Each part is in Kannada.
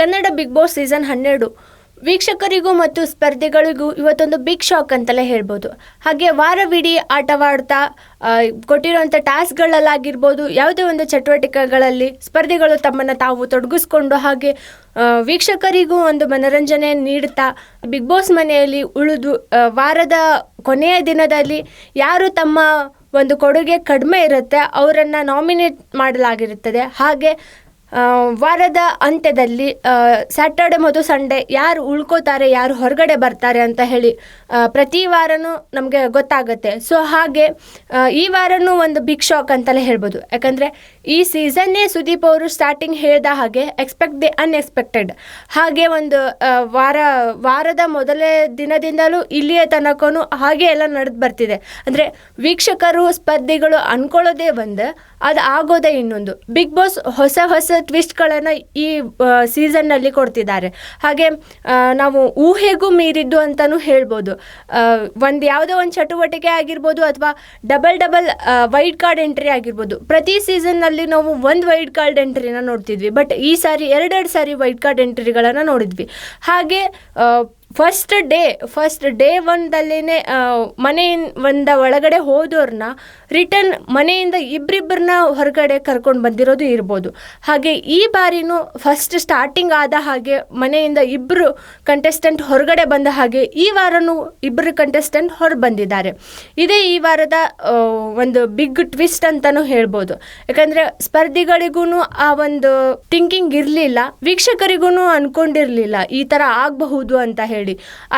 ಕನ್ನಡ ಬಿಗ್ ಬಾಸ್ ಸೀಸನ್ ಹನ್ನೆರಡು. ವೀಕ್ಷಕರಿಗೂ ಮತ್ತು ಸ್ಪರ್ಧಿಗಳಿಗೂ ಇವತ್ತೊಂದು ಬಿಗ್ ಶಾಕ್ ಅಂತಲೇ ಹೇಳ್ಬೋದು. ಹಾಗೆ ವಾರವಿಡೀ ಆಟವಾಡ್ತಾ ಕೊಟ್ಟಿರುವಂಥ ಟಾಸ್ಕ್ಗಳಲ್ಲಾಗಿರ್ಬೋದು, ಯಾವುದೇ ಒಂದು ಚಟುವಟಿಕೆಗಳಲ್ಲಿ ಸ್ಪರ್ಧಿಗಳು ತಮ್ಮನ್ನು ತಾವು ತೊಡಗಿಸ್ಕೊಂಡು ಹಾಗೆ ವೀಕ್ಷಕರಿಗೂ ಒಂದು ಮನರಂಜನೆ ನೀಡ್ತಾ, ಬಿಗ್ ಬಾಸ್ ಮನೆಯಲ್ಲಿ ಉಳಿದು ವಾರದ ಕೊನೆಯ ದಿನದಲ್ಲಿ ಯಾರು ತಮ್ಮ ಒಂದು ಕೊಡುಗೆ ಕಡಿಮೆ ಇರುತ್ತೆ, ಅವರನ್ನು ನಾಮಿನೇಟ್ ಮಾಡಲಾಗಿರುತ್ತದೆ. ಹಾಗೆ ವಾರದ ಅಂತ್ಯದಲ್ಲಿ ಸ್ಯಾಟರ್ಡೆ ಮತ್ತು ಸಂಡೇ ಯಾರು ಉಳ್ಕೋತಾರೆ, ಯಾರು ಹೊರಗಡೆ ಬರ್ತಾರೆ ಅಂತ ಹೇಳಿ ಪ್ರತಿ ವಾರನೂ ನಮಗೆ ಗೊತ್ತಾಗುತ್ತೆ. ಸೊ ಹಾಗೆ ಈ ವಾರನೂ ಒಂದು ಬಿಗ್ ಶಾಕ್ ಅಂತಲೇ ಹೇಳ್ಬೋದು. ಯಾಕಂದರೆ, ಈ ಸೀಸನ್ನೇ ಸುದೀಪ್ ಅವರು ಸ್ಟಾರ್ಟಿಂಗ್ ಹೇಳಿದ ಹಾಗೆ ಎಕ್ಸ್ಪೆಕ್ಟ್ ದಿ ಅನ್ಎಕ್ಸ್ಪೆಕ್ಟೆಡ್ ಹಾಗೆ ಒಂದು ವಾರ, ವಾರದ ಮೊದಲೇ ದಿನದಿಂದಲೂ ಇಲ್ಲಿಯ ತನಕನೂ ಹಾಗೆ ಎಲ್ಲ ನಡೆದು ಬರ್ತಿದೆ. ಅಂದರೆ, ವೀಕ್ಷಕರು, ಸ್ಪರ್ಧಿಗಳು ಅನ್ಕೊಳ್ಳೋದೇ ಒಂದು, ಅದು ಆಗೋದೇ ಇನ್ನೊಂದು. ಬಿಗ್ ಬಾಸ್ ಹೊಸ ಹೊಸ ಟ್ವಿಸ್ಟ್ಗಳನ್ನು ಈ ಸೀಸನ್ನಲ್ಲಿ ಕೊಡ್ತಿದ್ದಾರೆ. ಹಾಗೆ ನಾವು ಊಹೆಗೂ ಮೀರಿದ್ದು ಅಂತಲೂ ಹೇಳ್ಬೋದು. ಒಂದು ಯಾವುದೋ ಒಂದು ಚಟುವಟಿಕೆ ಆಗಿರ್ಬೋದು ಅಥವಾ double double wild card entry ಆಗಿರ್ಬೋದು. ಪ್ರತಿ ಸೀಸನ್ನಲ್ಲಿ ನಾವು ಒಂದು ವೈಟ್ ಕಾರ್ಡ್ ಎಂಟ್ರಿನ ನೋಡ್ತಿದ್ವಿ. ಬಟ್ ಈ ಸಾರಿ ಎರಡೆರಡು ಸಾರಿ ವೈಟ್ ಕಾರ್ಡ್ ಎಂಟ್ರಿಗಳನ್ನು ನೋಡಿದ್ವಿ. ಹಾಗೆ ಫಸ್ಟ್ ಡೇ ಫಸ್ಟ್ ಡೇ ಒಂದಲ್ಲೇ ಮನೆಯಿಂದ ಒಳಗಡೆ ಹೋದವ್ರನ್ನ ರಿಟರ್ನ್ ಮನೆಯಿಂದ ಇಬ್ಬರಿಬ್ಬರನ್ನ ಹೊರಗಡೆ ಕರ್ಕೊಂಡು ಬಂದಿರೋದು ಇರ್ಬೋದು. ಹಾಗೆ ಈ ಬಾರಿನೂ ಫಸ್ಟ್ ಸ್ಟಾರ್ಟಿಂಗ್ ಆದ ಹಾಗೆ ಮನೆಯಿಂದ ಇಬ್ಬರು ಕಂಟೆಸ್ಟೆಂಟ್ ಹೊರಗಡೆ ಬಂದ ಹಾಗೆ ಈ ವಾರನೂ ಇಬ್ಬರು ಕಂಟೆಸ್ಟೆಂಟ್ ಹೊರ ಬಂದಿದ್ದಾರೆ. ಇದೇ ಈ ವಾರದ ಒಂದು ಬಿಗ್ ಟ್ವಿಸ್ಟ್ ಅಂತಲೂ ಹೇಳ್ಬೋದು. ಯಾಕಂದರೆ ಸ್ಪರ್ಧಿಗಳಿಗೂ ಆ ಒಂದು ಥಿಂಕಿಂಗ್ ಇರಲಿಲ್ಲ ವೀಕ್ಷಕರಿಗೂ ಅಂದ್ಕೊಂಡಿರಲಿಲ್ಲ ಈ ಥರ ಆಗಬಹುದು ಅಂತ ಹೇಳಿ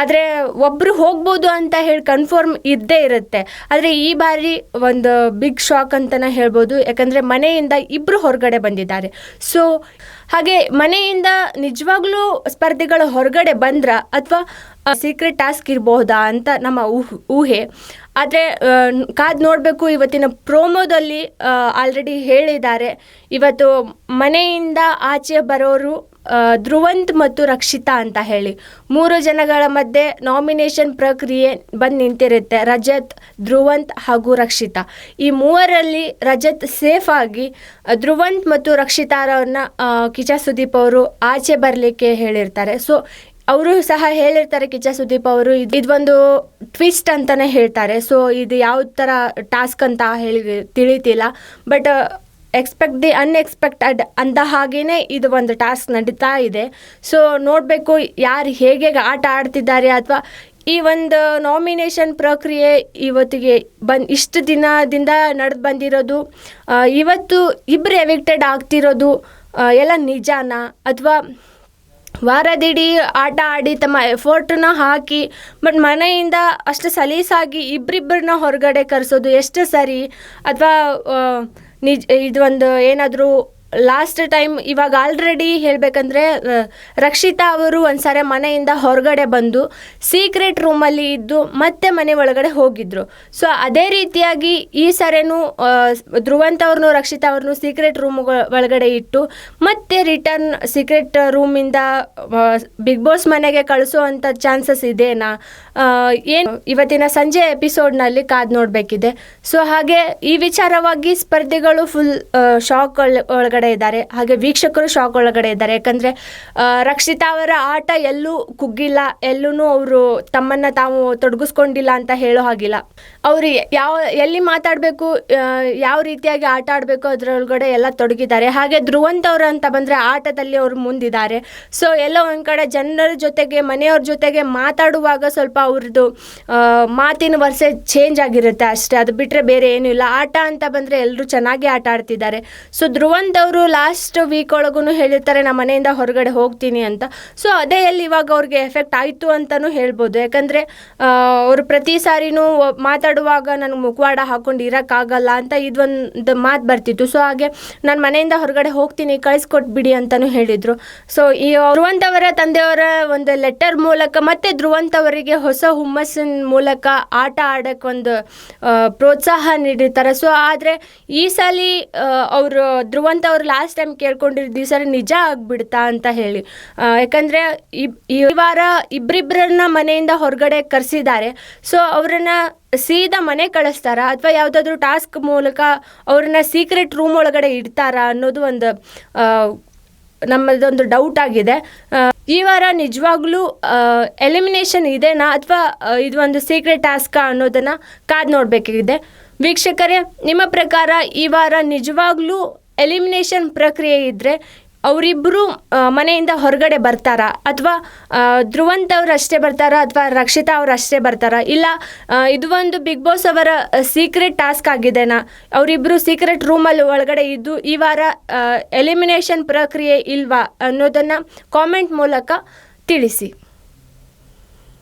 ಆದರೆ ಒಬ್ಬರು ಹೋಗ್ಬೋದು ಅಂತ ಹೇಳಿ ಕನ್ಫರ್ಮ್ ಇದ್ದೇ ಇರುತ್ತೆ. ಆದರೆ ಈ ಬಾರಿ ಒಂದು ಬಿಗ್ ಶಾಕ್ ಅಂತಲೇ ಹೇಳ್ಬೋದು. ಯಾಕಂದರೆ ಮನೆಯಿಂದ ಇಬ್ಬರು ಹೊರಗಡೆ ಬಂದಿದ್ದಾರೆ. ಸೊ ಹಾಗೆ ಮನೆಯಿಂದ ನಿಜವಾಗ್ಲೂ ಸ್ಪರ್ಧಿಗಳು ಹೊರಗಡೆ ಬಂದ್ರ ಅಥವಾ ಸೀಕ್ರೆಟ್ ಟಾಸ್ಕ್ ಇರಬಹುದಾ ಅಂತ ನಮ್ಮ ಊಹ್ ಆದರೆ ಕಾದ್ ನೋಡಬೇಕು, ಇವತ್ತಿನ ಪ್ರೋಮೋದಲ್ಲಿ ಆಲ್ರೆಡಿ ಹೇಳಿದ್ದಾರೆ. ಇವತ್ತು ಮನೆಯಿಂದ ಆಚೆ ಬರೋರು ಧ್ರುವಂತ್ ಮತ್ತು ರಕ್ಷಿತಾ ಅಂತ ಹೇಳಿ. ಮೂರು ಜನಗಳ ಮಧ್ಯೆ ನಾಮಿನೇಷನ್ ಪ್ರಕ್ರಿಯೆ ಬಂದು ನಿಂತಿರುತ್ತೆ. ರಜತ್ ಧ್ರುವಂತ್ ಹಾಗೂ ರಕ್ಷಿತಾ. ಈ ಮೂವರಲ್ಲಿ ರಜತ್ ಸೇಫ್ ಆಗಿ ಧ್ರುವಂತ್ ಮತ್ತು ರಕ್ಷಿತಾರನ್ನ ಆ, ಕಿಚ ಸುದೀಪ್ ಅವರು ಆಚೆ ಬರಲಿಕ್ಕೆ ಹೇಳಿರ್ತಾರೆ. ಸೊ ಅವರು ಸಹ ಹೇಳಿರ್ತಾರೆ ಕಿಚ ಸುದೀಪ್ ಅವರು ಇದ್- ಇದೊಂದು ಟ್ವಿಸ್ಟ್ ಅಂತಾನೆ ಹೇಳ್ತಾರೆ. ಸೊ ಇದು ಯಾವ ಥರ ಟಾಸ್ಕ್ ಅಂತ ಹೇಳಿ ತಿಳಿತಿಲ್ಲ. ಬಟ್ ಎಕ್ಸ್ಪೆಕ್ಟ್ ದಿ ಅನ್ಎಕ್ಸ್ಪೆಕ್ಟೆಡ್ ಅಂದ ಹಾಗೇನೆ ಇದು ಒಂದು ಟಾಸ್ಕ್ ನಡೀತಾ ಇದೆ. ಸೊ ನೋಡಬೇಕು ಯಾರು ಹೇಗೆ ಆಟ ಆಡ್ತಿದ್ದಾರೆ ಅಥವಾ ಈ ಒಂದು ನಾಮಿನೇಷನ್ ಪ್ರಕ್ರಿಯೆ ಇವತ್ತಿಗೆ ಬಂದ್ ಇಷ್ಟು ದಿನದಿಂದ ನಡೆದು ಬಂದಿರೋದು ಇವತ್ತು ಇಬ್ಬರು ಎವಿಕ್ಟೆಡ್ ಆಗ್ತಿರೋದು ಎಲ್ಲ ನಿಜಾನ? ಅಥವಾ ವಾರದಿಡೀ ಆಟ ಆಡಿ ತಮ್ಮ ಎಫರ್ಟನ್ನ ಹಾಕಿ ಬಟ್ ಮನೆಯಿಂದ ಅಷ್ಟು ಸಲೀಸಾಗಿ ಇಬ್ಬರಿಬ್ಬರನ್ನ ಹೊರಗಡೆ ಕರೆಸೋದು ಎಷ್ಟು ಸರಿ? ಅಥವಾ ನಿಜ ಒಂದು ಏನಾದರೂ ಲಾಸ್ಟ್ ಟೈಮ್ ಇವಾಗ ಆಲ್ರೆಡಿ ಹೇಳಬೇಕಂದ್ರೆ ರಕ್ಷಿತಾ ಅವರು ಒಂದ್ಸಾರಿ ಮನೆಯಿಂದ ಹೊರಗಡೆ ಬಂದು ಸೀಕ್ರೆಟ್ ರೂಮಲ್ಲಿ ಇದ್ದು ಮತ್ತೆ ಮನೆ ಒಳಗಡೆ ಹೋಗಿದ್ರು. ಸೊ ಅದೇ ರೀತಿಯಾಗಿ ಈ ಸರಿನೂ ಧ್ರುವಂತ ಅವ್ರನ್ನೂ, ರಕ್ಷಿತಾ ಅವ್ರನ್ನು ಸೀಕ್ರೆಟ್ ರೂಮ್ ಒಳಗಡೆ ಇಟ್ಟು ಮತ್ತೆ ರಿಟರ್ನ್ ಸೀಕ್ರೆಟ್ ರೂಮಿಂದ ಬಿಗ್ ಬಾಸ್ ಮನೆಗೆ ಕಳಿಸುವಂಥ ಚಾನ್ಸಸ್ ಇದೆನಾ? ಏನು ಇವತ್ತಿನ ಸಂಜೆ ಎಪಿಸೋಡ್ನಲ್ಲಿ ಕಾದು ನೋಡಬೇಕಿದೆ. ಸೊ ಹಾಗೆ ಈ ವಿಚಾರವಾಗಿ ಸ್ಪರ್ಧಿಗಳು ಫುಲ್ ಶಾಕ್ ಒಳಗಡೆ ಇದ್ದಾರೆ. ಹಾಗೆ ವೀಕ್ಷಕರು ಶಾಕ್ ಒಳಗಡೆ ಇದ್ದಾರೆ. ಯಾಕಂದರೆ ರಕ್ಷಿತಾ ಅವರ ಆಟ ಎಲ್ಲೂ ಕುಗ್ಗಿಲ್ಲ. ಎಲ್ಲೂ ಅವರು ತಮ್ಮನ್ನು ತಾವು ತೊಡಗಿಸ್ಕೊಂಡಿಲ್ಲ ಅಂತ ಹೇಳೋ ಹಾಗಿಲ್ಲ. ಅವರು ಯಾವ, ಎಲ್ಲಿ ಮಾತಾಡಬೇಕು ಯಾವ ರೀತಿಯಾಗಿ ಆಟ ಆಡಬೇಕು ಅದರೊಳಗಡೆ ಎಲ್ಲ ತೊಡಗಿದ್ದಾರೆ. ಹಾಗೆ ಧ್ರುವಂತ ಅವರು ಅಂತ ಬಂದರೆ ಆಟದಲ್ಲಿ ಅವರು ಮುಂದಿದ್ದಾರೆ. ಸೊ ಎಲ್ಲ ಒಂದು ಕಡೆ ಜನರ ಜೊತೆಗೆ, ಮನೆಯವ್ರ ಜೊತೆಗೆ ಮಾತಾಡುವಾಗ ಸ್ವಲ್ಪ ಅವ್ರದ್ದು ಮಾತಿನ ವರ್ಷ ಚೇಂಜ್ ಆಗಿರುತ್ತೆ ಅಷ್ಟೇ. ಅದು ಬಿಟ್ಟರೆ ಬೇರೆ ಏನೂ ಇಲ್ಲ. ಆಟ ಅಂತ ಬಂದರೆ ಎಲ್ಲರೂ ಚೆನ್ನಾಗಿ ಆಟ ಆಡ್ತಿದ್ದಾರೆ. ಸೊ ಧ್ರುವಂತ್ ಅವರು ಲಾಸ್ಟ್ ವೀಕ್ ಒಳಗೂ ಹೇಳಿರ್ತಾರೆ ನಮ್ಮ ಮನೆಯಿಂದ ಹೊರಗಡೆ ಹೋಗ್ತೀನಿ ಅಂತ. ಸೊ ಅದೇ ಅಲ್ಲಿ ಇವಾಗ ಅವ್ರಿಗೆ ಎಫೆಕ್ಟ್ ಆಯಿತು ಅಂತಲೂ ಹೇಳ್ಬೋದು. ಯಾಕಂದರೆ ಅವರು ಪ್ರತಿ ಸಾರಿನೂ ಮಾತಾಡುವಾಗ ನನಗೆ ಮುಖವಾಡ ಹಾಕೊಂಡು ಇರೋಕ್ಕಾಗಲ್ಲ ಅಂತ ಇದೊಂದು ಮಾತು ಬರ್ತಿತ್ತು. ಸೊ ಹಾಗೆ ನಾನು ಮನೆಯಿಂದ ಹೊರಗಡೆ ಹೋಗ್ತೀನಿ, ಕಳಿಸ್ಕೊಟ್ಬಿಡಿ ಅಂತಲೂ ಹೇಳಿದರು. ಸೊ ಈ ಧ್ರುವಂತವರ ತಂದೆಯವರ ಒಂದು ಲೆಟರ್ ಮೂಲಕ ಮತ್ತೆ ಧ್ರುವಂತವರಿಗೆ ಹೊಸ ಹುಮ್ಮಸ್ಸಿನ ಮೂಲಕ ಆಟ ಆಡೋಕ್ಕೆ ಒಂದು ಪ್ರೋತ್ಸಾಹ ನೀಡಿರ್ತಾರೆ. ಸೊ ಆದರೆ ಈ ಸಲ ಅವರು ಧ್ರುವಂತ್ ಅವರು ಲಾಸ್ಟ್ ಟೈಮ್ ಕೇಳ್ಕೊಂಡಿದ್ದ ದಿವಸ ನಿಜ ಆಗ್ಬಿಡ್ತಾ ಅಂತ ಹೇಳಿ. ಯಾಕಂದ್ರೆ ಈ- ಈ ವಾರ ಇಬ್ಬರಿಬ್ಬರನ್ನ ಮನೆಯಿಂದ ಹೊರಗಡೆ ಕರೆಸಿದ್ದಾರೆ. ಸೊ ಅವ್ರನ್ನ ಸೀದಾ ಮನೆ ಕಳಿಸ್ತಾರ? ಅಥವಾ ಯಾವುದಾದ್ರೂ ಟಾಸ್ಕ್ ಮೂಲಕ ಅವ್ರನ್ನ ಸೀಕ್ರೆಟ್ ರೂಮ್ ಒಳಗಡೆ ಇಡ್ತಾರಾ ಅನ್ನೋದು ಒಂದು ನಮ್ಮದೊಂದು ಡೌಟ್ ಆಗಿದೆ. ಈ ವಾರ ನಿಜವಾಗ್ಲೂ ಎಲಿಮಿನೇಷನ್ ಇದೆನಾ? ಅಥವಾ ಇದು ಒಂದು ಸೀಕ್ರೆಟ್ ಟಾಸ್ಕಾ ಅನ್ನೋದನ್ನ ಕಾದು ನೋಡಬೇಕಾಗಿದೆ ವೀಕ್ಷಕರೇ, ನಿಮ್ಮ ಪ್ರಕಾರ ಈ ವಾರ ನಿಜವಾಗ್ಲೂ ಎಲಿಮಿನೇಷನ್ ಪ್ರಕ್ರಿಯೆ ಇದ್ದರೆ ಅವರಿಬ್ಬರು ಮನೆಯಿಂದ ಹೊರಗಡೆ ಬರ್ತಾರಾ? ಅಥವಾ ಧ್ರುವಂತ್ ಅವ್ರು ಅಷ್ಟೇ ಬರ್ತಾರಾ? ಅಥವಾ ರಕ್ಷಿತಾ ಅವ್ರು ಅಷ್ಟೇ ಬರ್ತಾರಾ? ಇಲ್ಲ ಇದು ಒಂದು ಬಿಗ್ ಬಾಸ್ ಅವರ ಸೀಕ್ರೆಟ್ ಟಾಸ್ಕ್ ಆಗಿದೆನಾ? ಅವರಿಬ್ಬರು ಸೀಕ್ರೆಟ್ ರೂಮಲ್ಲಿ ಒಳಗಡೆ ಇದ್ದು ಈ ವಾರ ಎಲಿಮಿನೇಷನ್ ಪ್ರಕ್ರಿಯೆ ಇಲ್ವಾ ಅನ್ನೋದನ್ನು ಕಾಮೆಂಟ್ ಮೂಲಕ ತಿಳಿಸಿ.